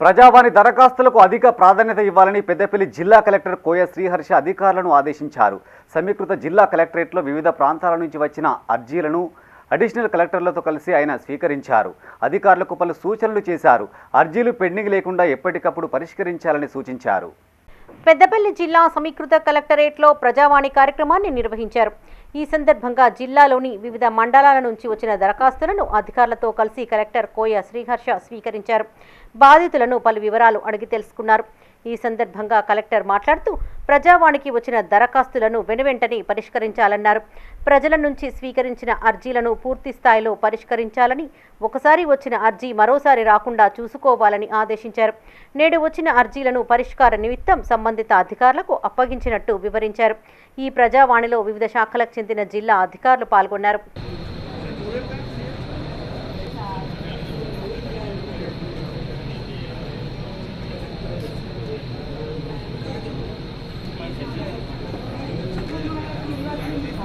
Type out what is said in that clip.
ప్రజావాణి దరఖాస్తులకు అధిక ప్రాధాన్యత ఇవ్వాలని పెద్దపల్లి జిల్లా కలెక్టర్ కోయ శ్రీహర్ష అధికారులను ఆదేశించారు. సమీకృత జిల్లా కలెక్టరేట్లో వివిధ ప్రాంతాల నుంచి వచ్చిన అర్జీలను అడిషనల్ కలెక్టర్లతో కలిసి ఆయన స్వీకరించారు. అధికారులకు పలు సూచనలు చేశారు. అర్జీలు పెండింగ్ లేకుండా ఎప్పటికప్పుడు పరిష్కరించాలని సూచించారు. పెద్దపల్లి జిల్లా సమీకృత కలెక్టరేట్లో ప్రజావాణి కార్యక్రమాన్ని నిర్వహించారు. ఈ సందర్భంగా జిల్లాలోని వివిధ మండలాల నుంచి వచ్చిన దరఖాస్తులను అధికారులతో కలిసి కలెక్టర్ కోయ శ్రీహర్ష స్వీకరించారు. బాధితులను పలు వివరాలు అడిగి తెలుసుకున్నారు. ఈ సందర్భంగా కలెక్టర్ మాట్లాడుతూ ప్రజావాణికి వచ్చిన దరఖాస్తులను వెనువెంటనే పరిష్కరించాలన్నారు. ప్రజల నుంచి స్వీకరించిన అర్జీలను పూర్తి స్థాయిలో పరిష్కరించాలని ఒకసారి వచ్చిన అర్జీ మరోసారి రాకుండా చూసుకోవాలని ఆదేశించారు. నేడు వచ్చిన అర్జీలను పరిష్కార నిమిత్తం సంబంధిత అధికారులకు అప్పగించినట్టు వివరించారు. ఈ ప్రజావాణిలో వివిధ శాఖలకు చెందిన జిల్లా అధికారులు పాల్గొన్నారు.